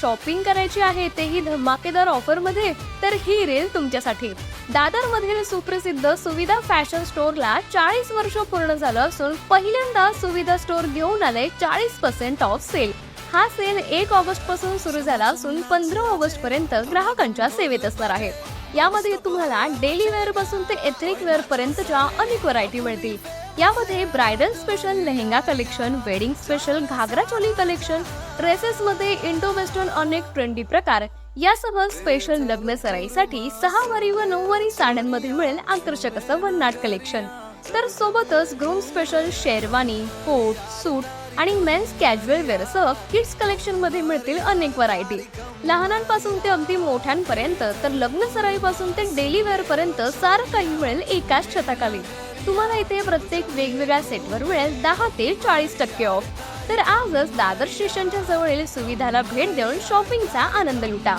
Shopping करायची आहे तेही धमाकेदार ऑफरमध्ये तर ही रील तुमच्यासाठी. दादर मधील सुप्रसिद्ध सुविधा फॅशन स्टोअरला चाळीस वर्ष पूर्ण झालं असून पहिल्यांदा सुविधा स्टोअर घेऊन आले चाळीस पर्सेंट ऑफ सेल हा सेल एक ऑगस्टपासून सुरू झाला असून पंधरा ऑगस्ट पर्यंत ग्राहकांच्या सेवेत असणार आहे. यामध्ये तुम्हाला डेली वेअरपासून ते एथनिक वेअर पर्यंतच्या अनेक व्हरायटी मिळतील. यामध्ये bridal special lehenga collection wedding special ghagra choli collection dresses मध्ये इंडो वेस्टर्न अनेक ट्रेंडी प्रकार. यासह स्पेशल लग्न सराईसाठी सहा वारी व नऊवारी साड्यांमध्ये मिळेल आकर्षक असं वननाट कलेक्शन. तर सोबतच groom special sherwani coat suit आणि मेन्स कॅज्युअल वेअरसह किड्स कलेक्शनमध्ये मिळतील अनेक व्हरायटी लहानांपासून ते अगदी मोठ्यांपर्यंत तर लग्न सराईपासून ते डेली वेअर पर्यंत सारं काही मिळेल एकाच छताखाली. तुम्हाला इथे प्रत्येक वेगवेगळ्या सेटवर मिळेल दहा ते चाळीस टक्के ऑफ तर आजच दादर स्टेशनच्या जवळील सुविधाला भेट देऊन शॉपिंगचा आनंद लुटा.